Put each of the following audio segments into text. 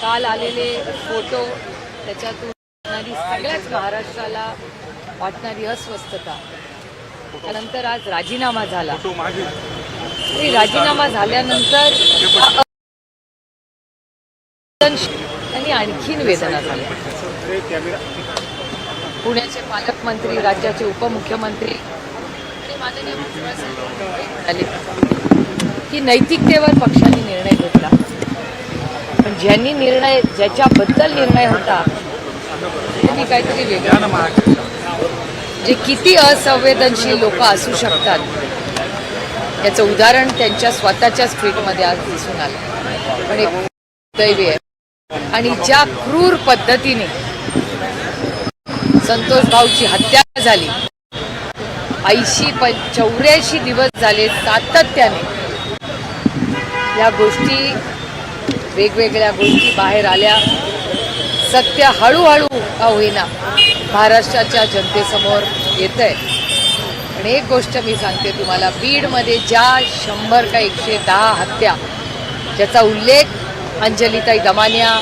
काल आलेले फोटो त्याच्यातून वाटणारी सगळ्याच महाराष्ट्राला वाटणारी अस्वस्थता. त्यानंतर आज राजीनामा झाला. राजीनामा झाल्यानंतर त्यांनी आणखीन वेदना झाल्या. पुण्याचे पालकमंत्री राज्याचे उपमुख्यमंत्री आणि माननीय म्हणाले की नैतिकतेवर पक्षाने निर्णय घेतला. पण ज्यांनी निर्णय ज्याच्याबद्दल निर्णय होता त्यांनी काहीतरी वेगळं जे किती असंवेदनशील लोक असू शकतात याचं उदाहरण त्यांच्या स्वतःच्याच ट्विटमध्ये आज दिसून आलं. पण एक दैवी आहे. आणि ज्या क्रूर पद्धतीने संतोष भाऊची हत्या झाली ऐंशी प चौऱ्याऐंशी दिवस झाले सातत्याने या गोष्टी वेगवेगळ्या गोष्टी बाहेर आल्या. सत्य हळूहळू का होईना महाराष्ट्राच्या जनतेसमोर येत आहे आणि एक गोष्ट मी सांगते तुम्हाला बीडमध्ये ज्या शंभर का एकशे दहा हत्या ज्याचा उल्लेख अंजलिताई दमानिया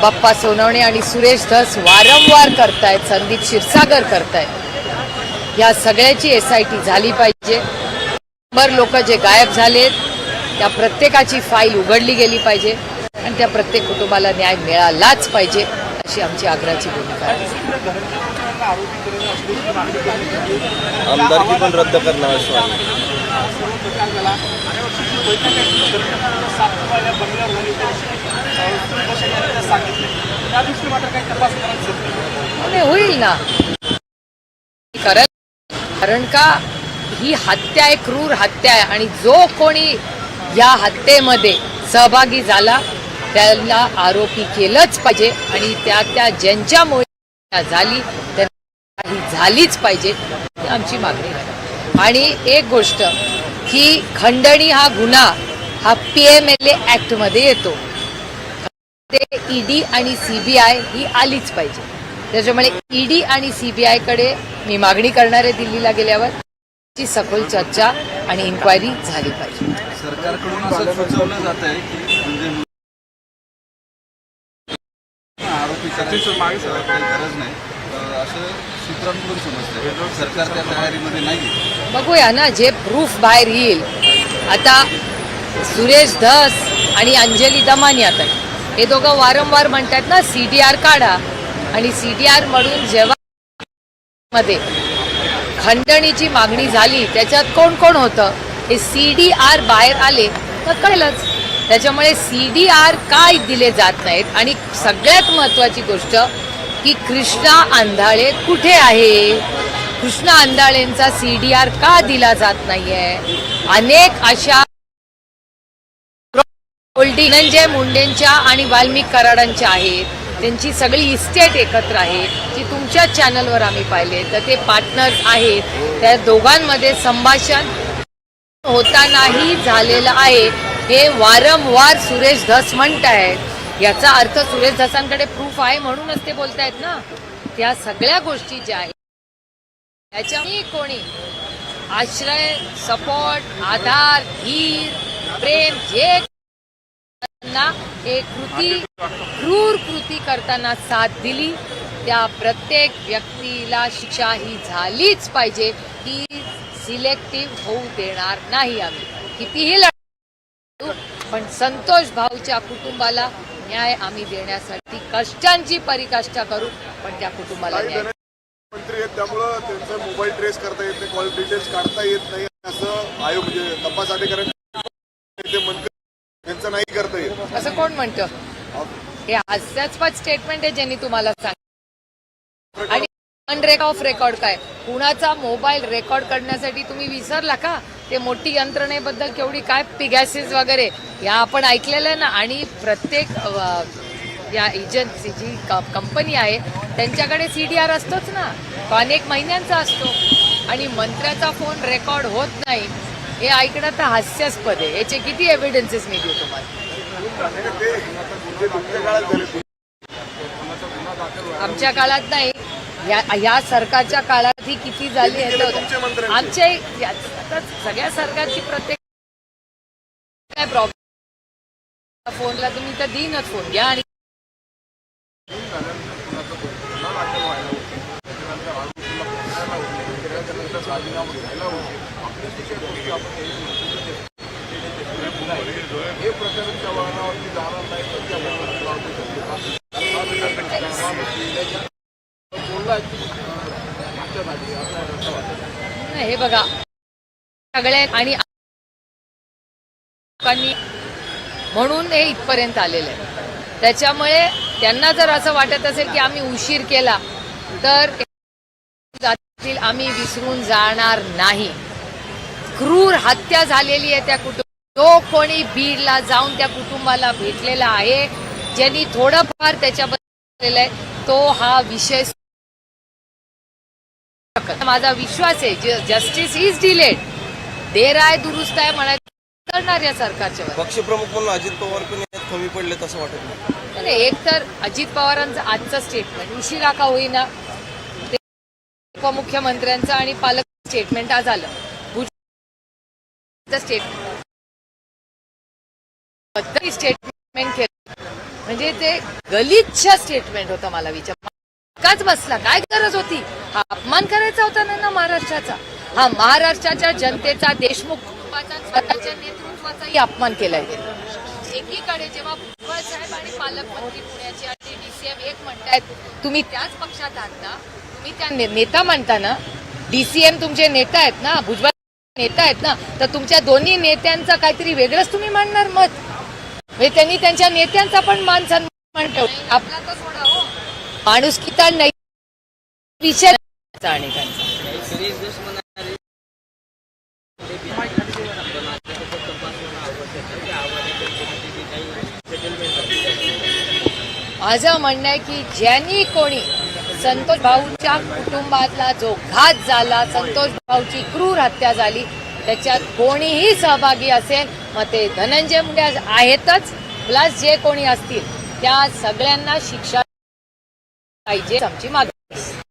बाप्पा सोनवणे आणि सुरेश धस वारंवार करतायत संदीप क्षीरसागर करतायत. या सगळ्याची एस आय टी झाली पाहिजे. शंभर लोक जे गायब झालेत त्या प्रत्येकाची फाईल उघडली गेली पाहिजे आणि त्या प्रत्येक कुटुंबाला न्याय मिळालाच पाहिजे अशी आमची आग्रहाची भूमिका आहे. आमदारकी पण रद्द करणार होईल ना. कारण कारण का? ही हत्या आहे क्रूर हत्या आहे आणि जो कोणी या हत्येमध्ये सहभागी झाला. त्याला आरोपी केलंच पाहिजे आणि त्या त्या ज्यांच्यामुळे झाली त्यांना ही झालीच पाहिजे आमची मागणी आहे. आणि एक गोष्ट की खंडणी हा गुन्हा हा पी एम एल ए ॲक्टमध्ये येतो. ते ईडी आणि सी बी आय ही आलीच पाहिजे. त्याच्यामुळे ईडी आणि सी बी आयकडे मी मागणी करणार आहे दिल्लीला गेल्यावर ची सखोल चर्चा आणि इन्क्वायरी झाली पाहिजे. सरकारकडून असं सुचवलं जात आहे की म्हणजे गरज नाही. अं, असं सूत्रांकडून समजतंय. सरकार त्या तयारीमध्ये नाही बघूया ना जे प्रूफ बाहेर येईल. आता सुरेश धस आणि अंजली दमानी आता. हे दोघं वारंवार म्हणतात ना सी डी आर काढा. आणि सी डी आर म्हणून जेव्हा मध्ये खंडणीची मागणी झाली त्याच्यात कोण कोण होतं? हे सी डी आर बाहेर आले तर कळलंच. त्याच्यामुळे सी डी आर काय दिले जात नाहीत? आणि सगळ्यात महत्त्वाची गोष्ट की कृष्णा आंधाळे कुठे आहे? कृष्णा आंधाळेंचा सी डी आर का दिला जात नाहीये? अनेक अशा होल्डिंग धनंजय मुंडेंच्या आणि वाल्मिक कराडांच्या आहेत. त्यांची सगळी इस्टेट एकत्र आहे जी तुमच्या चॅनलवर आम्ही पाहिले तर ते पार्टनर्स आहेत. त्या दोघांमध्ये संभाषण होतानाही झालेलं आहे. हे वारंवार सुरेश धस म्हणत आहेत. याचा अर्थ सुरेश धसांकडे प्रूफ आहे म्हणूनच ते बोलतायत ना. त्या सगळ्या गोष्टी ज्या आहेत त्याच्या कोणी आश्रय सपोर्ट आधार धीर प्रेम जे त्यांना एक कृती क्रूर कृती करताना साथ दिली. त्या प्रत्येक व्यक्तीला शिक्षा ही झालीच पाहिजे. ही सिलेक्टिव्ह होऊ देणार नाही आम्ही. कितीही लढू पण संतोष भाऊच्या कुटुंबाला न्याय आम्ही देण्यासाठी कष्टांची परिकाष्ठा करू पण त्या कुटुंबाला न्याय मंत्री आहेत त्यामुळं त्यांचं मोबाईल ट्रेस करता येत नाही कॉल डिटेल्स काढता येत नाही असं आयोग म्हणजे तपास अधिकाऱ्यांनी त्यांचं नाही करता येत. असं कोण म्हणतं? हे हास्यास्पद स्टेटमेंट आहे ज्यांनी तुम्हाला सांग आणि अनरेक ऑफ रेकॉर्ड काय? कुणाचा मोबाईल रेकॉर्ड करण्यासाठी तुम्ही विसरला का? ते मोठी यंत्रणेबद्दल केवढी काय पिगॅसेस वगैरे या आपण ऐकलेलं आहे ना. आणि प्रत्येक या एजन्सी जी कंपनी आहे त्यांच्याकडे सी डी आर असतोच ना. तो अनेक महिन्यांचा असतो. आणि मंत्र्याचा फोन रेकॉर्ड होत नाही. हे ऐकणं तर हास्यास्पद आहे. याचे किती एव्हिडन्सेस मी देऊ तुम्हाला? ते जे तुमच्या काळात झाले आमच्या काळात नाही. या या सरकारच्या काळात ही किती झाली मंत्र्यांनी? आमच्या सगळ्या सरकारची प्रत्येक काय प्रॉब्लेम फोनला तुम्ही तर देईनच फोन घ्या आणि हे प्रकरणच्या जाणार नाही बोलला हे बघा. सगळे आणि लोकांनी म्हणून हे इथपर्यंत आलेलं आहे. त्याच्यामुळे त्यांना जर असं वाटत असेल की आम्ही उशीर केला तर आम्ही विसरून जाणार नाही. क्रूर हत्या झालेली आहे त्या कुटुंब जो कोणी बीडला जाऊन त्या कुटुंबाला भेटलेला आहे ज्यांनी थोडंफार त्याच्याबद्दल आहे तो हा विषय माझा विश्वास आहे जस्टिस इज डिलेड देर आहे दुरुस्त आहे म्हणायचं करणार या सरकारच्या. पक्षप्रमुख म्हणून अजित पवार पण कमी पडलेत असं वाटत नाही. एक तर अजित पवारांचं आजचं स्टेटमेंट उशिरा का होईना उपमुख्यमंत्र्यांचं आणि पालक स्टेटमेंट आज आलं. भुजबळचं स्टेटमेंट स्टेटमेंट केलं म्हणजे ते गलिच्छ स्टेटमेंट होतं मला विचार. काच बसला काय गरज होती? हा अपमान करायचा होता ना महाराष्ट्राचा? हा महाराष्ट्राच्या जनतेचा देशमुख कुटुंबाचा स्वतःच्या नेतृत्वाचाही अपमान केलाय. एकीकडे जेव्हा भुजबळ साहेब आणि पालकमंत्री पुण्याचे आणि डीसीएम एक म्हणतायत तुम्ही त्याच पक्षात आहात ना? तुम्ही त्या नेता म्हणता ना? डीसीएम तुमचे नेता आहेत ना? भुजबळ नेता आहेत ना तर तुमच्या दोन्ही नेत्यांचं काहीतरी वेगळंच तुम्ही मांडणार मत? म्हणजे त्यांनी त्यांच्या नेत्यांचा पण मान सन्मान ठेव आपला तर सोडा हो. माणूस किता नाही. विषय आणि त्यांचा माझं म्हणणं आहे की ज्यांनी कोणी संतोष भाऊच्या कुटुंबातला जो घात झाला संतोष भाऊची क्रूर हत्या झाली त्याच्यात कोणीही सहभागी असेल मग ते धनंजय मुंडे आहेतच. प्लस जे कोणी असतील त्या सगळ्यांना शिक्षा पाहिजे आमची मागणी